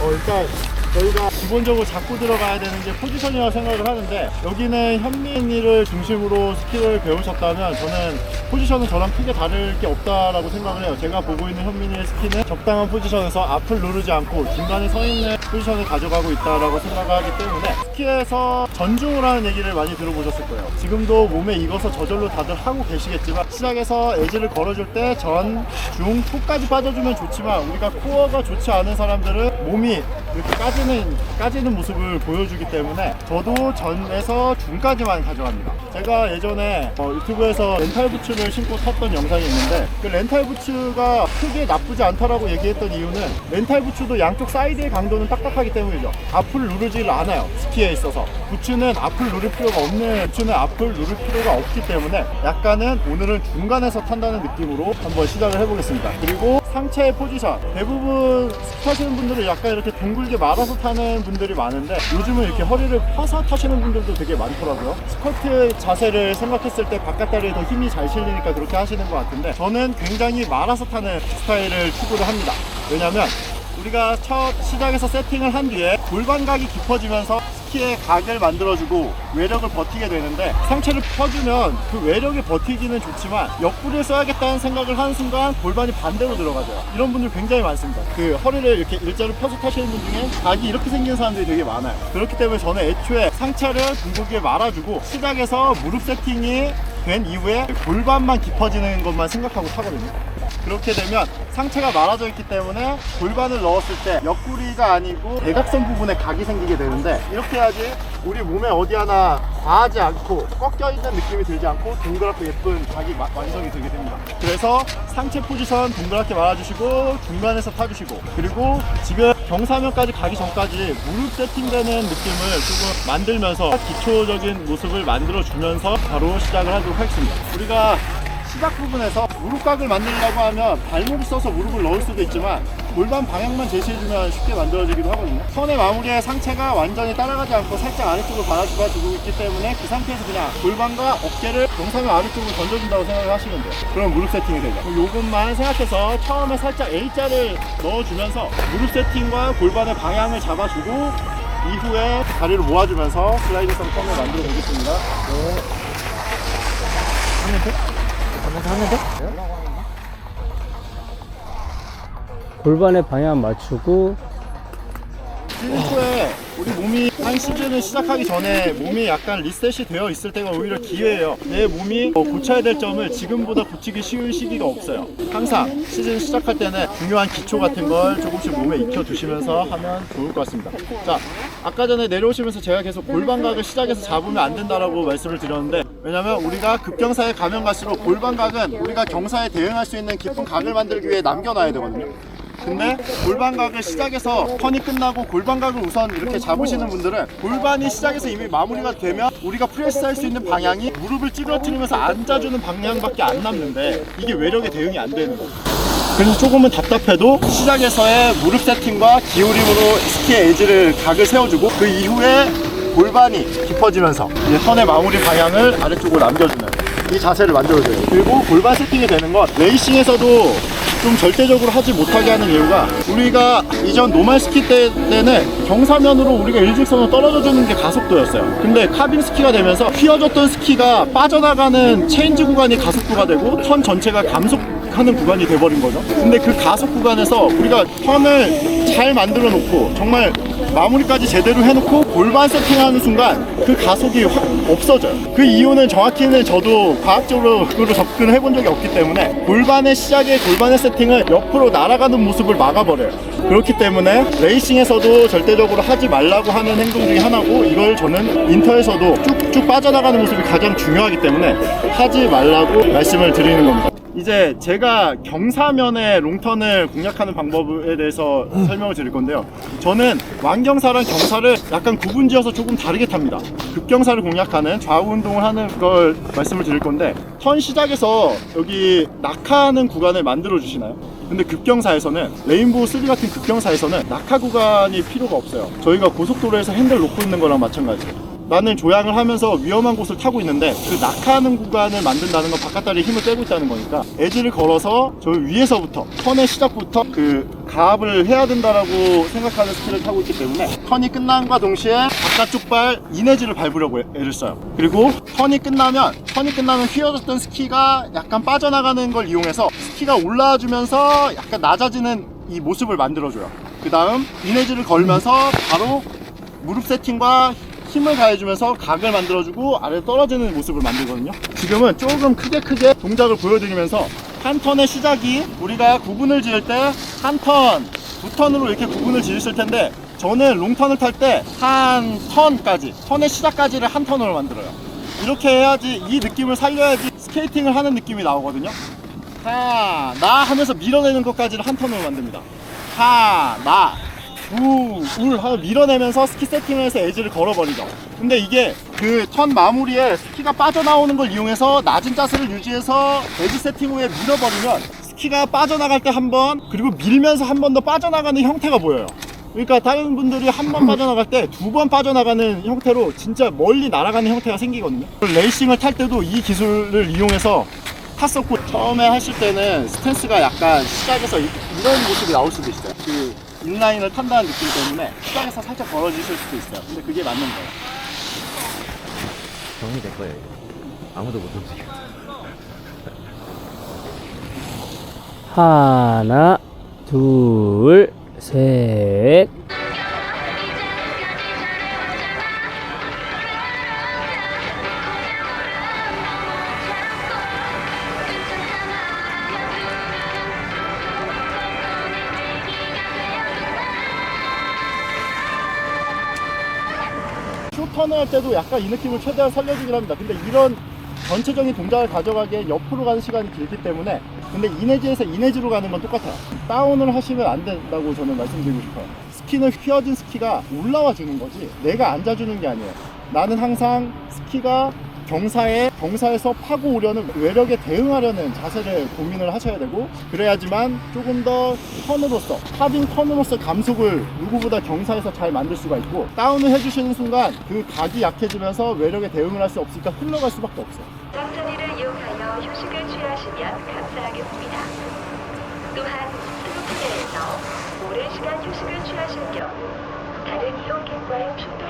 어, 일단 저희가 기본적으로 잡고 들어가야 되는 게 포지션이라고 생각을 하는데 여기는 현민이를 중심으로 스킬을 배우셨다면 저는 포지션은 저랑 크게 다를 게 없다라고 생각을 해요. 제가 보고 있는 현민이의 스킬은 적당한 포지션에서 앞을 누르지 않고 중간에 서 있는 포지션을 가져가고 있다라고 생각하기 때문에 스키에서 전중을 하는 얘기를 많이 들어보셨을 거예요. 지금도 몸에 익어서 저절로 다들 하고 계시겠지만 시작에서 에지를 걸어줄 때 전, 중, 후까지 빠져주면 좋지만 우리가 코어가 좋지 않은 사람들은 몸이 이렇게 까지는 까지는 모습을 보여주기 때문에 저도 전에서 중까지만 가져갑니다. 제가 예전에 어, 유튜브에서 렌탈 부츠를 신고 탔던 영상이 있는데 그 렌탈 부츠가 크게 나쁘지 않다라고 얘기했던 이유는 렌탈 부츠도 양쪽 사이드의 강도는 딱딱하기 때문이죠. 앞을 누르지를 않아요. 스키에 있어서 부츠는 앞을 누를 필요가 없는 부츠는 앞을 누를 필요가 없기 때문에 약간은 오늘은 중간에서 탄다는 느낌으로 한번 시작을 해보겠습니다. 그리고 상체의 포지션 대부분 타시는 분들은 약간 이렇게 둥글게 말아서 타는 분들이 많은데 요즘은 이렇게 허리를 펴서 타시는 분들도 되게 많더라고요. 스쿼트 자세를 생각했을 때 바깥다리에 더 힘이 잘 실리니까 그렇게 하시는 것 같은데 저는 굉장히 말아서 타는 스타일을 추구를 합니다. 왜냐면 우리가 첫 시작에서 세팅을 한 뒤에 골반각이 깊어지면서 스키의 각을 만들어주고 외력을 버티게 되는데 상체를 펴주면 그 외력이 버티기는 좋지만 옆구리를 써야겠다는 생각을 하는 순간 골반이 반대로 들어가져요. 이런 분들 굉장히 많습니다. 그 허리를 이렇게 일자로 펴서 타시는 분 중에 각이 이렇게 생긴 사람들이 되게 많아요. 그렇기 때문에 저는 애초에 상체를 둥글게 말아주고 시작에서 무릎 세팅이 된 이후에 골반만 깊어지는 것만 생각하고 타거든요. 그렇게 되면 상체가 말아져 있기 때문에 골반을 넣었을 때 옆구리가 아니고 대각선 부분에 각이 생기게 되는데 이렇게 해야지 우리 몸에 어디 하나 과하지 않고 꺾여 있는 느낌이 들지 않고 동그랗고 예쁜 각이 마- 완성이 되게 됩니다. 그래서 상체 포지션 동그랗게 말아주시고 중간에서 타주시고 그리고 지금 경사면까지 가기 전까지 무릎 세팅되는 느낌을 조금 만들면서 기초적인 모습을 만들어 주면서 바로 시작을 하도록 하겠습니다. 우리가 시작 부분에서 무릎각을 만들려고 하면 발목을 써서 무릎을 넣을 수도 있지만 골반 방향만 제시해주면 쉽게 만들어지기도 하거든요. 선의 마무리에 상체가 완전히 따라가지 않고 살짝 아래쪽으로 받아주고 있기 때문에 그 상태에서 그냥 골반과 어깨를 경사면 아래쪽으로 던져준다고 생각을 하시면 돼요. 그럼 무릎 세팅이 되죠. 요것만 생각해서 처음에 살짝 A자를 넣어주면서 무릎 세팅과 골반의 방향을 잡아주고 이후에 다리를 모아주면서 슬라이드성 턴을 만들어 보겠습니다. 골반의 방향 맞추고 시즌 초에 우리 몸이 한 시즌을 시작하기 전에 몸이 약간 리셋이 되어 있을 때가 오히려 기회예요. 내 몸이 어, 고쳐야 될 점을 지금보다 고치기 쉬운 시기가 없어요. 항상 시즌 시작할 때는 중요한 기초 같은 걸 조금씩 몸에 익혀 두시면서 하면 좋을 것 같습니다. 자, 아까 전에 내려오시면서 제가 계속 골반각을 시작해서 잡으면 안 된다라고 말씀을 드렸는데 왜냐면 우리가 급경사에 가면 갈수록 골반각은 우리가 경사에 대응할 수 있는 깊은 각을 만들기 위해 남겨놔야 되거든요. 근데 골반각을 시작해서 턴이 끝나고 골반각을 우선 이렇게 잡으시는 분들은 골반이 시작해서 이미 마무리가 되면 우리가 프레스 할 수 있는 방향이 무릎을 찌그러뜨리면서 앉아주는 방향밖에 안 남는데 이게 외력에 대응이 안 되는 거예요. 그래서 조금은 답답해도 시작에서의 무릎 세팅과 기울임으로 스키의 에지를 각을 세워주고 그 이후에 골반이 깊어지면서 이제 턴의 마무리 방향을 아래쪽으로 남겨주는 이 자세를 만들어줘요. 그리고 골반 세팅이 되는 건 레이싱에서도 좀 절대적으로 하지 못하게 하는 이유가 우리가 이전 노말 스키 때, 때는 경사면으로 우리가 일직선으로 떨어져 주는 게 가속도였어요. 근데 카빈 스키가 되면서 휘어졌던 스키가 빠져나가는 체인지 구간이 가속도가 되고 턴 전체가 감속하는 구간이 돼버린 거죠. 근데 그 가속 구간에서 우리가 턴을 잘 만들어 놓고 정말 마무리까지 제대로 해놓고 골반 세팅하는 순간 그 가속이 확 없어져요. 그 이유는 정확히는 저도 과학적으로 그로 접근을 해본 적이 없기 때문에 골반의 시작에 골반의 세팅을 옆으로 날아가는 모습을 막아버려요. 그렇기 때문에 레이싱에서도 절대적으로 하지 말라고 하는 행동 중에 하나고 이걸 저는 인터에서도 쭉쭉 빠져나가는 모습이 가장 중요하기 때문에 하지 말라고 말씀을 드리는 겁니다. 이제 제가 경사면의 롱턴을 공략하는 방법에 대해서 설명을 드릴 건데요. 저는 완경사랑 경사를 약간 구분지어서 조금 다르게 탑니다. 급경사를 공략하는 좌우 운동을 하는 걸 말씀을 드릴 건데 턴 시작에서 여기 낙하하는 구간을 만들어 주시나요? 근데 급경사에서는 레인보우 3 같은 급경사에서는 낙하 구간이 필요가 없어요. 저희가 고속도로에서 핸들 놓고 있는 거랑 마찬가지예요. 나는 조향을 하면서 위험한 곳을 타고 있는데 그 낙하하는 구간을 만든다는 건 바깥다리에 힘을 빼고 있다는 거니까 에지를 걸어서 저 위에서부터 턴의 시작부터 그 가압을 해야 된다라고 생각하는 스킬을 타고 있기 때문에 턴이 끝남과 동시에 바깥쪽 발 이내지를 밟으려고 애- 애를 써요. 그리고 턴이 끝나면 턴이 끝나면 휘어졌던 스키가 약간 빠져나가는 걸 이용해서 스키가 올라와주면서 약간 낮아지는 이 모습을 만들어줘요. 그 다음 이내지를 걸면서 바로 무릎 세팅과 힘을 가해주면서 각을 만들어주고 아래 떨어지는 모습을 만들거든요. 지금은 조금 크게 크게 동작을 보여드리면서 한 턴의 시작이 우리가 구분을 지을 때 한 턴, 두 턴으로 이렇게 구분을 지으실 텐데 저는 롱턴을 탈 때 한 턴까지, 턴의 시작까지를 한 턴으로 만들어요. 이렇게 해야지 이 느낌을 살려야지 스케이팅을 하는 느낌이 나오거든요. 하, 나 하면서 밀어내는 것까지를 한 턴으로 만듭니다. 하, 나, 우, 울 하고 밀어내면서 스키 세팅을 해서 에지를 걸어버리죠. 근데 이게 그 턴 마무리에 스키가 빠져나오는 걸 이용해서 낮은 자세를 유지해서 에지 세팅 후에 밀어버리면 스키가 빠져나갈 때 한 번, 그리고 밀면서 한 번 더 빠져나가는 형태가 보여요. 그러니까 다른 분들이 한 번 빠져나갈 때 두 번 빠져나가는 형태로 진짜 멀리 날아가는 형태가 생기거든요. 레이싱을 탈 때도 이 기술을 이용해서 탔었고 처음에 하실 때는 스탠스가 약간 시작에서 이- 이런 모습이 나올 수도 있어요. 그 인라인을 탄다는 느낌 때문에 시작에서 살짝 벌어지실 수도 있어요. 근데 그게 맞는 거예요. 정리될 거예요. 이거. 아무도 못 움직여. 하나, 둘, 셋. 턴을 할 때도 약간 이 느낌을 최대한 살려주긴 합니다. 근데 이런 전체적인 동작을 가져가기에 옆으로 가는 시간이 길기 때문에 근데 이내지에서 이내지로 가는 건 똑같아요. 다운을 하시면 안 된다고 저는 말씀드리고 싶어요. 스키는 휘어진 스키가 올라와 주는 거지 내가 앉아주는 게 아니에요. 나는 항상 스키가 경사에 경사에서 파고 오려는 외력에 대응하려는 자세를 고민을 하셔야 되고 그래야지만 조금 더 턴으로서 하빙 턴으로서 감속을 누구보다 경사에서 잘 만들 수가 있고 다운을 해주시는 순간 그 각이 약해지면서 외력에 대응을 할 수 없으니까 흘러갈 수밖에 없어요. 짬짜리를 이용하여 휴식을 취하시면 감사하겠습니다. 또한 스노클에서 오랜 시간 휴식을 취하실 경우 다른 이용객과의 충돌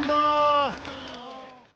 고맙습니다.